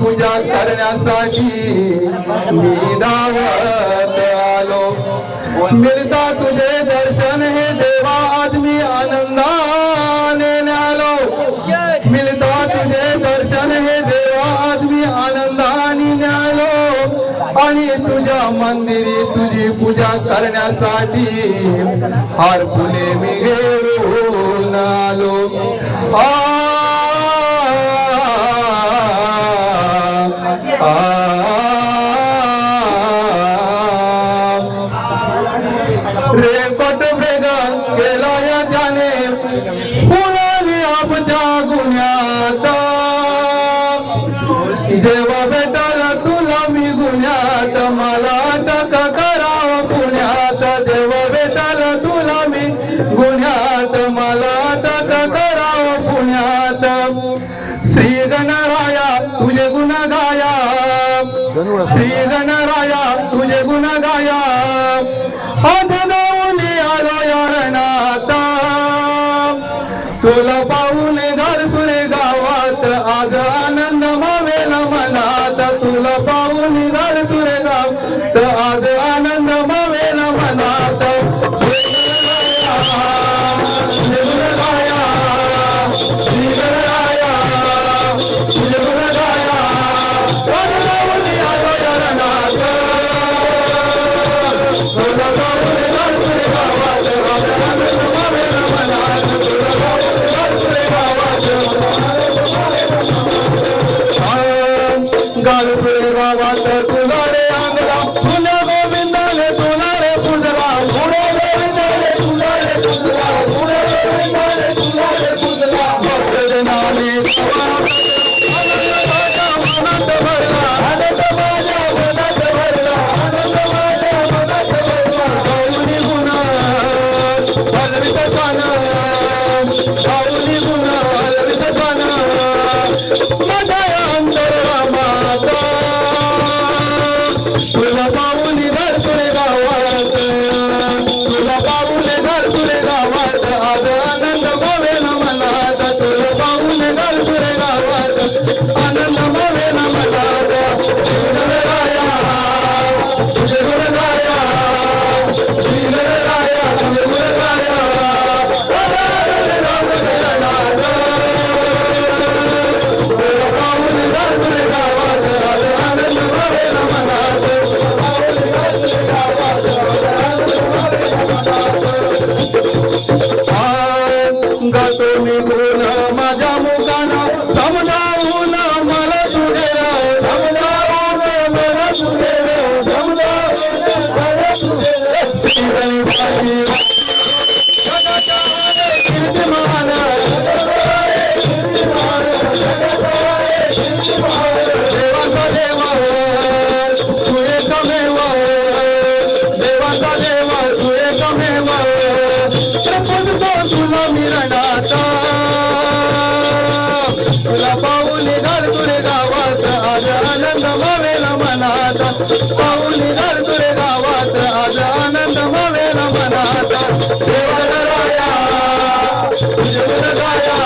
पूजा करण्यासाठी मी आलो। तुझे दर्शन हे देवा आज मी आनंदाने न्यालो मिळता तुझे दर्शन हे देवा आज न्यालो आणि मंदिरी तुझी पूजा करण्यासाठी हार फुले रेपट वेगन केला या त्याने फुलाने आपच्या गुन्ह्यात जेव्हा भेटाला तुला मी गुन्ह्यात मला अटक करावं पुण्यात जेव्हा भेटाला तुला मी गुन्ह्यात मला अटक करावं पुण्यात श्री गणराया तुझे गुण गाया। श्री गणराया तुझे गुण गाया। तुला గంగాలు తులారే ఆంధ్ర తుల గోవిందాలే తులారే పుజరా తులారే తులారే सुरे रामाचा आदर. तुला मिळणार तुला पाहून घाल तुरे गावात आज आनंद मावेल मनात पाहून घाल तुरे गावात आज आनंद मावेल मनात देवराया तुझे गाया